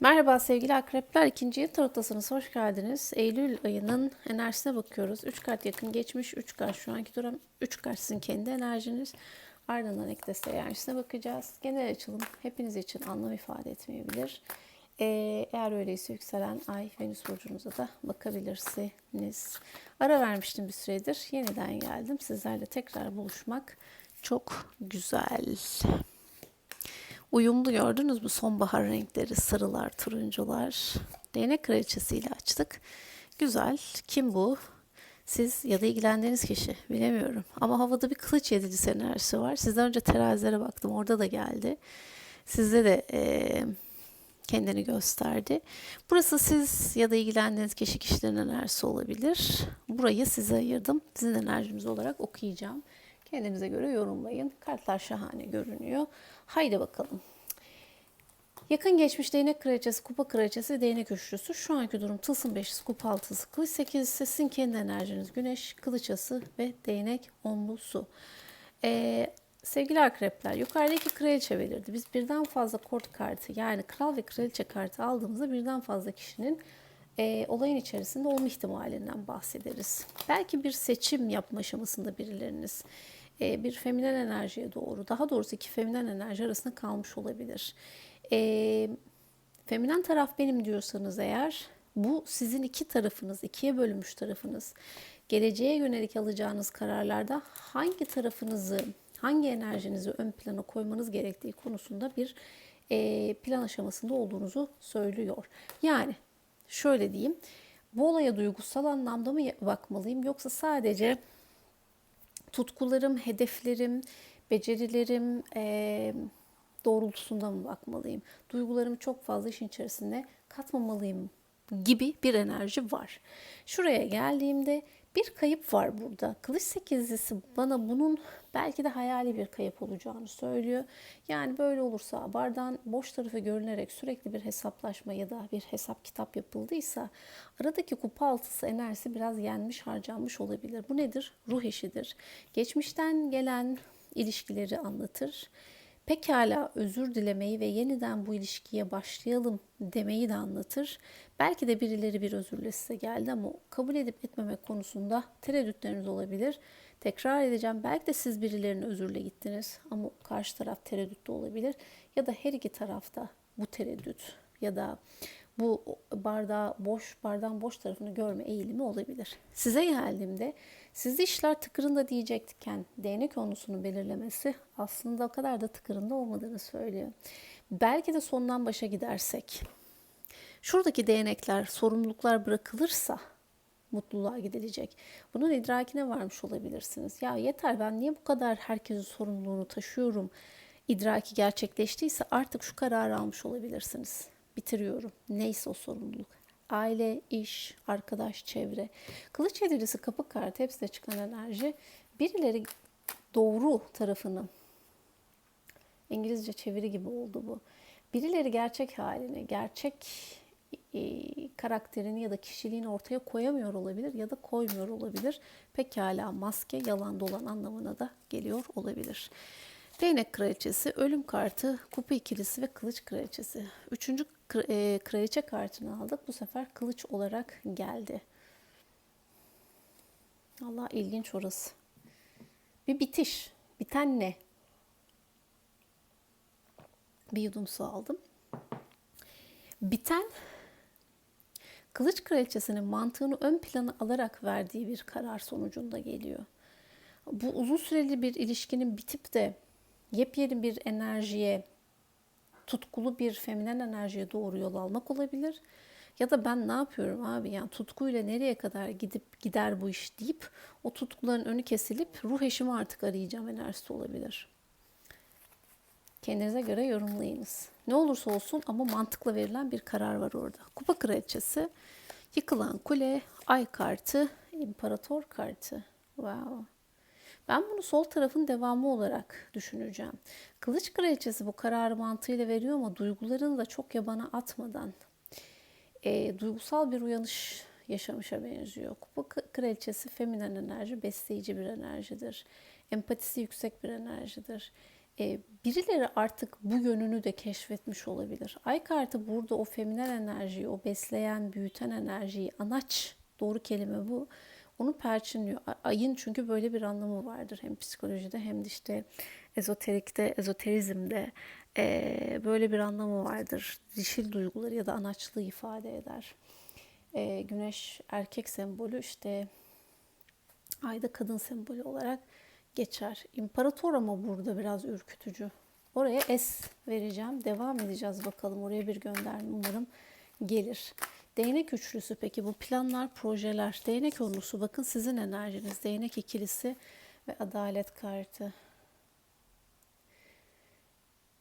Merhaba sevgili akrepler. ikinci yıl tarotasınız. Hoş geldiniz. Eylül ayının enerjisine bakıyoruz. 3 kart yakın geçmiş. 3 kart şu anki durum. 3 kart sizin kendi enerjiniz. Ardından ek enerjisine bakacağız. Genel açılım hepiniz için anlam ifade etmeyebilir. Ee, eğer öyleyse yükselen ay Venüs burcunuza da bakabilirsiniz. Ara vermiştim bir süredir. Yeniden geldim. Sizlerle tekrar buluşmak çok güzel. Uyumlu gördünüz mü sonbahar renkleri, sarılar, turuncular. Değnek kraliçesiyle açtık. Güzel. Kim bu? Siz ya da ilgilendiğiniz kişi bilemiyorum. Ama havada bir kılıç yedicisi enerjisi var. Sizden önce terazilere baktım. Orada da geldi. Sizde de eee, kendini gösterdi. Burası siz ya da ilgilendiğiniz kişi kişilerin enerjisi olabilir. Burayı size ayırdım. Sizin enerjiniz olarak okuyacağım. Kendinize göre yorumlayın. Kartlar şahane görünüyor. Haydi bakalım. Yakın geçmiş değnek kraliçesi, kupa kraliçesi, değnek üçlüsü. Şu anki durum tılsım beşlisi, kupa altısı, kılıç sekizlisi, sizin kendi enerjiniz, güneş, kılıçası ve değnek onlusu. Ee, sevgili akrepler, yukarıdaki kraliçe belirdi. Biz birden fazla kort kartı yani kral ve kraliçe kartı aldığımızda birden fazla kişinin e, olayın içerisinde olma ihtimalinden bahsederiz. Belki bir seçim yapma aşamasında birileriniz bir feminen enerjiye doğru, daha doğrusu iki feminen enerji arasında kalmış olabilir. E, feminen taraf benim diyorsanız eğer, bu sizin iki tarafınız, ikiye bölünmüş tarafınız. Geleceğe yönelik alacağınız kararlarda hangi tarafınızı, hangi enerjinizi ön plana koymanız gerektiği konusunda bir e, plan aşamasında olduğunuzu söylüyor. Yani şöyle diyeyim, bu olaya duygusal anlamda mı bakmalıyım yoksa sadece tutkularım, hedeflerim, becerilerim e, doğrultusunda mı bakmalıyım? Duygularımı çok fazla işin içerisine katmamalıyım gibi bir enerji var. Şuraya geldiğimde bir kayıp var burada. Kılıç sekizlisi bana bunun belki de hayali bir kayıp olacağını söylüyor. Yani böyle olursa bardağın boş tarafı görünerek sürekli bir hesaplaşma ya da bir hesap kitap yapıldıysa aradaki kupa altısı enerjisi biraz yenmiş harcanmış olabilir. Bu nedir? Ruh işidir. Geçmişten gelen ilişkileri anlatır pekala özür dilemeyi ve yeniden bu ilişkiye başlayalım demeyi de anlatır. Belki de birileri bir özürle size geldi ama kabul edip etmemek konusunda tereddütleriniz olabilir. Tekrar edeceğim. Belki de siz birilerine özürle gittiniz ama karşı taraf tereddütte olabilir. Ya da her iki tarafta bu tereddüt ya da bu bardağı boş, bardağın boş tarafını görme eğilimi olabilir. Size geldiğimde sizde işler tıkırında diyecekken değnek konusunu belirlemesi aslında o kadar da tıkırında olmadığını söylüyor. Belki de sondan başa gidersek, şuradaki değnekler, sorumluluklar bırakılırsa mutluluğa gidilecek. Bunun idrakine varmış olabilirsiniz. Ya yeter ben niye bu kadar herkesin sorumluluğunu taşıyorum? İdraki gerçekleştiyse artık şu kararı almış olabilirsiniz bitiriyorum. Neyse o sorumluluk. Aile, iş, arkadaş, çevre. Kılıç yedilisi kapı kartı hepsine çıkan enerji. Birileri doğru tarafını İngilizce çeviri gibi oldu bu. Birileri gerçek halini, gerçek e, karakterini ya da kişiliğini ortaya koyamıyor olabilir ya da koymuyor olabilir. Pekala maske yalan dolan anlamına da geliyor olabilir. Değnek kraliçesi, ölüm kartı, kupa ikilisi ve kılıç kraliçesi. Üçüncü kraliçe kartını aldık. Bu sefer kılıç olarak geldi. Allah ilginç orası. Bir bitiş. Biten ne? Bir yudum su aldım. Biten Kılıç Kraliçesi'nin mantığını ön plana alarak verdiği bir karar sonucunda geliyor. Bu uzun süreli bir ilişkinin bitip de yepyeni bir enerjiye, tutkulu bir feminen enerjiye doğru yol almak olabilir. Ya da ben ne yapıyorum abi yani tutkuyla nereye kadar gidip gider bu iş deyip o tutkuların önü kesilip ruh eşimi artık arayacağım enerjisi olabilir. Kendinize göre yorumlayınız. Ne olursa olsun ama mantıkla verilen bir karar var orada. Kupa kraliçesi, yıkılan kule, ay kartı, imparator kartı. Wow. Ben bunu sol tarafın devamı olarak düşüneceğim. Kılıç kraliçesi bu kararı mantığıyla veriyor ama duygularını da çok yabana atmadan e, duygusal bir uyanış yaşamışa benziyor. Kupa kraliçesi feminen enerji, besleyici bir enerjidir. Empatisi yüksek bir enerjidir. e, birileri artık bu yönünü de keşfetmiş olabilir. Ay kartı burada o feminen enerjiyi, o besleyen, büyüten enerjiyi, anaç doğru kelime bu. Onu perçinliyor. Ayın çünkü böyle bir anlamı vardır. Hem psikolojide hem de işte ezoterikte, ezoterizmde e, böyle bir anlamı vardır. Dişil duyguları ya da anaçlığı ifade eder. E, güneş erkek sembolü işte ayda kadın sembolü olarak geçer. İmparator ama burada biraz ürkütücü. Oraya S vereceğim. Devam edeceğiz bakalım. Oraya bir gönderme umarım gelir. Değnek üçlüsü peki bu planlar, projeler. Değnek onlusu bakın sizin enerjiniz. Değnek ikilisi ve adalet kartı.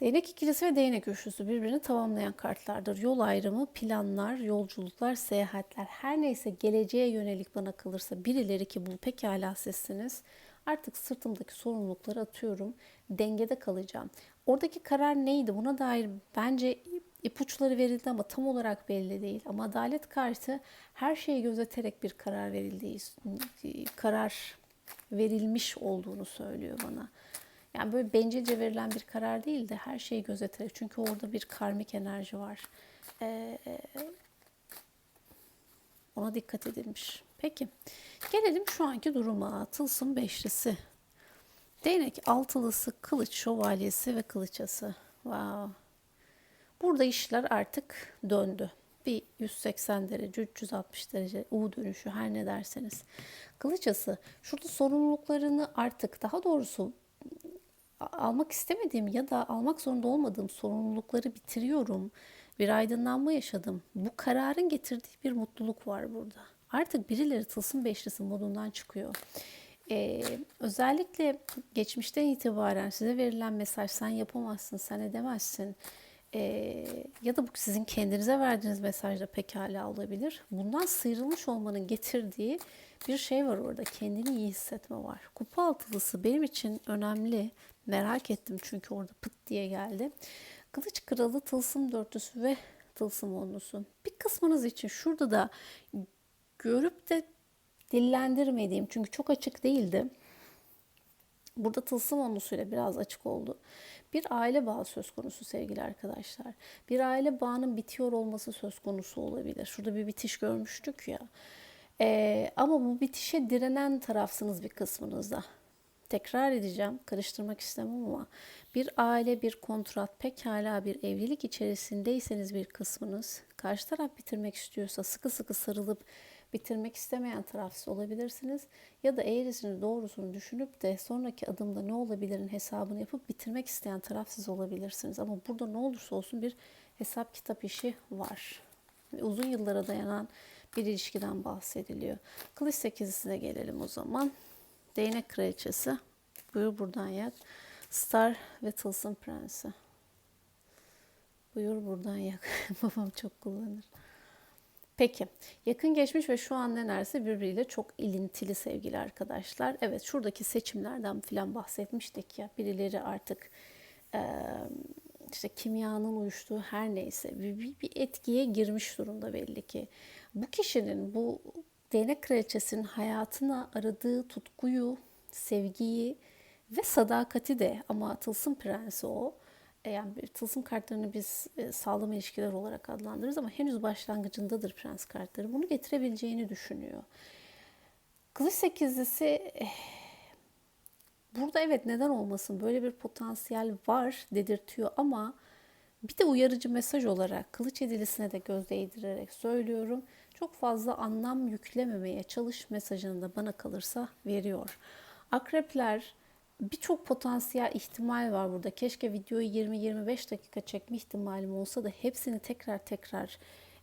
Değnek ikilisi ve değnek üçlüsü birbirini tamamlayan kartlardır. Yol ayrımı, planlar, yolculuklar, seyahatler. Her neyse geleceğe yönelik bana kalırsa birileri ki bu pekala sizsiniz. Artık sırtımdaki sorumlulukları atıyorum. Dengede kalacağım. Oradaki karar neydi? Buna dair bence ipuçları verildi ama tam olarak belli değil. Ama adalet kartı her şeyi gözeterek bir karar verildiği, karar verilmiş olduğunu söylüyor bana. Yani böyle bencilce verilen bir karar değil de her şeyi gözeterek. Çünkü orada bir karmik enerji var. Ee, ona dikkat edilmiş. Peki. Gelelim şu anki duruma. Tılsım beşlisi. Değnek altılısı, kılıç şövalyesi ve kılıçası. Wow. Burada işler artık döndü. Bir 180 derece, 360 derece U dönüşü her ne derseniz. Kılıçası şurada sorumluluklarını artık daha doğrusu almak istemediğim ya da almak zorunda olmadığım sorumlulukları bitiriyorum. Bir aydınlanma yaşadım. Bu kararın getirdiği bir mutluluk var burada. Artık birileri tılsım beşlisi modundan çıkıyor. Ee, özellikle geçmişten itibaren size verilen mesaj sen yapamazsın, sen edemezsin. Ee, ya da bu sizin kendinize verdiğiniz mesaj da pekala olabilir. Bundan sıyrılmış olmanın getirdiği bir şey var orada. Kendini iyi hissetme var. Kupa altılısı benim için önemli. Merak ettim çünkü orada pıt diye geldi. Kılıç kralı, tılsım dörtlüsü ve tılsım onlusu. Bir kısmınız için şurada da görüp de dillendirmediğim çünkü çok açık değildi. Burada tılsım onlusuyla biraz açık oldu. Bir aile bağı söz konusu sevgili arkadaşlar. Bir aile bağının bitiyor olması söz konusu olabilir. Şurada bir bitiş görmüştük ya. Ee, ama bu bitişe direnen tarafsınız bir kısmınızda. Tekrar edeceğim, karıştırmak istemem ama bir aile, bir kontrat, pekala bir evlilik içerisindeyseniz bir kısmınız, karşı taraf bitirmek istiyorsa sıkı sıkı sarılıp bitirmek istemeyen taraf olabilirsiniz. Ya da eğrisini doğrusunu düşünüp de sonraki adımda ne olabilirin hesabını yapıp bitirmek isteyen taraf siz olabilirsiniz. Ama burada ne olursa olsun bir hesap kitap işi var. Uzun yıllara dayanan bir ilişkiden bahsediliyor. Kılıç sekizisine gelelim o zaman. Değnek kraliçesi. Buyur buradan yak. Star ve Tılsım prensi. Buyur buradan yak. Babam çok kullanır. Peki, yakın geçmiş ve şu an enerjisi birbiriyle çok ilintili sevgili arkadaşlar. Evet, şuradaki seçimlerden filan bahsetmiştik ya. Birileri artık e, işte kimyanın uyuştuğu her neyse bir, bir, etkiye girmiş durumda belli ki. Bu kişinin, bu değnek kraliçesinin hayatına aradığı tutkuyu, sevgiyi ve sadakati de ama tılsım prensi o yani tılsım kartlarını biz e, sağlam ilişkiler olarak adlandırırız ama henüz başlangıcındadır prens kartları. Bunu getirebileceğini düşünüyor. Kılıç sekizlisi eh, burada evet neden olmasın böyle bir potansiyel var dedirtiyor ama bir de uyarıcı mesaj olarak kılıç edilisine de göz değdirerek söylüyorum. Çok fazla anlam yüklememeye çalış mesajını da bana kalırsa veriyor. Akrepler birçok potansiyel ihtimal var burada. Keşke videoyu 20-25 dakika çekme ihtimalim olsa da hepsini tekrar tekrar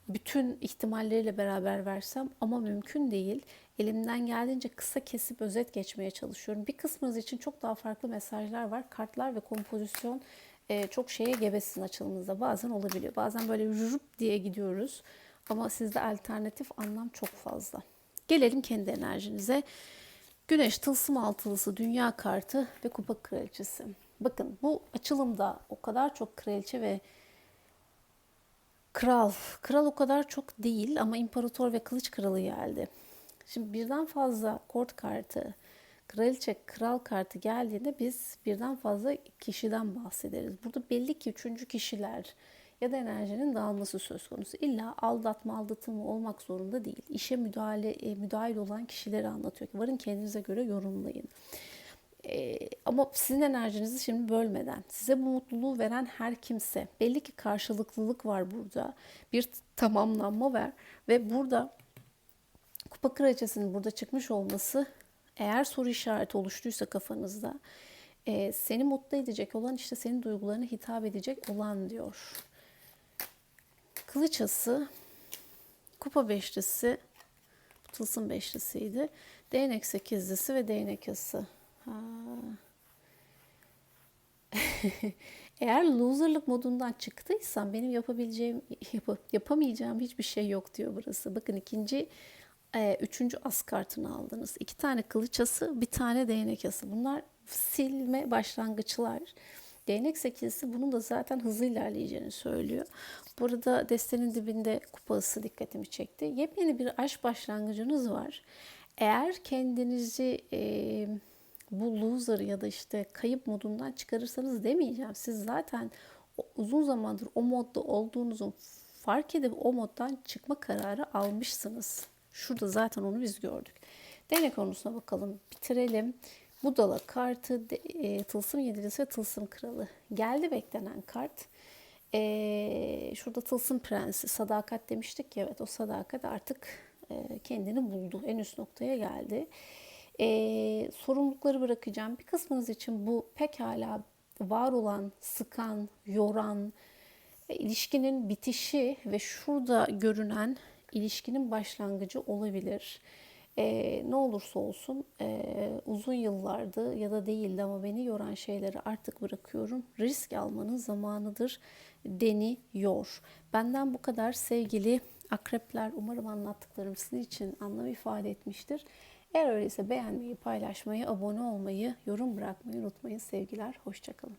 bütün ihtimalleriyle beraber versem ama mümkün değil. Elimden geldiğince kısa kesip özet geçmeye çalışıyorum. Bir kısmınız için çok daha farklı mesajlar var. Kartlar ve kompozisyon e, çok şeye gebesin açılımınızda bazen olabiliyor. Bazen böyle rürup diye gidiyoruz ama sizde alternatif anlam çok fazla. Gelelim kendi enerjinize. Güneş tılsım altılısı dünya kartı ve kupa kraliçesi. Bakın bu açılımda o kadar çok kraliçe ve kral. Kral o kadar çok değil ama imparator ve kılıç kralı geldi. Şimdi birden fazla kort kartı, kraliçe kral kartı geldiğinde biz birden fazla kişiden bahsederiz. Burada belli ki üçüncü kişiler ya da enerjinin dağılması söz konusu. İlla aldatma, aldatılma olmak zorunda değil. İşe müdahale, e, müdahil olan kişileri anlatıyor. Varın kendinize göre yorumlayın. Ee, ama sizin enerjinizi şimdi bölmeden size bu mutluluğu veren her kimse belli ki karşılıklılık var burada bir tamamlanma var ve burada kupa kraliçesinin burada çıkmış olması eğer soru işareti oluştuysa kafanızda e, seni mutlu edecek olan işte senin duygularına hitap edecek olan diyor. Kılıç ası, kupa beşlisi, tılsım beşlisiydi. Değnek sekizlisi ve değnek ası. Eğer loserlık modundan çıktıysam benim yapabileceğim, yap- yapamayacağım hiçbir şey yok diyor burası. Bakın ikinci, e, üçüncü as kartını aldınız. İki tane kılıç ası, bir tane değnek ası. Bunlar silme başlangıçlar. Değnek sekizisi bunun da zaten hızlı ilerleyeceğini söylüyor. Burada destenin dibinde kupası dikkatimi çekti. Yepyeni bir aşk başlangıcınız var. Eğer kendinizi e, bu loser ya da işte kayıp modundan çıkarırsanız demeyeceğim. Siz zaten uzun zamandır o modda olduğunuzu fark edip o moddan çıkma kararı almışsınız. Şurada zaten onu biz gördük. Değnek konusuna bakalım. Bitirelim. Budala kartı, e, tılsım yedilisi ve tılsım kralı. Geldi beklenen kart. E, şurada tılsım prensi, sadakat demiştik ya. Evet o sadakat artık e, kendini buldu. En üst noktaya geldi. E, sorumlulukları bırakacağım. Bir kısmınız için bu pekala var olan, sıkan, yoran, e, ilişkinin bitişi ve şurada görünen ilişkinin başlangıcı olabilir. E, ne olursa olsun e, uzun yıllardı ya da değildi ama beni yoran şeyleri artık bırakıyorum. Risk almanın zamanıdır deniyor. Benden bu kadar sevgili akrepler. Umarım anlattıklarım sizin için anlam ifade etmiştir. Eğer öyleyse beğenmeyi, paylaşmayı, abone olmayı, yorum bırakmayı unutmayın sevgiler. Hoşçakalın.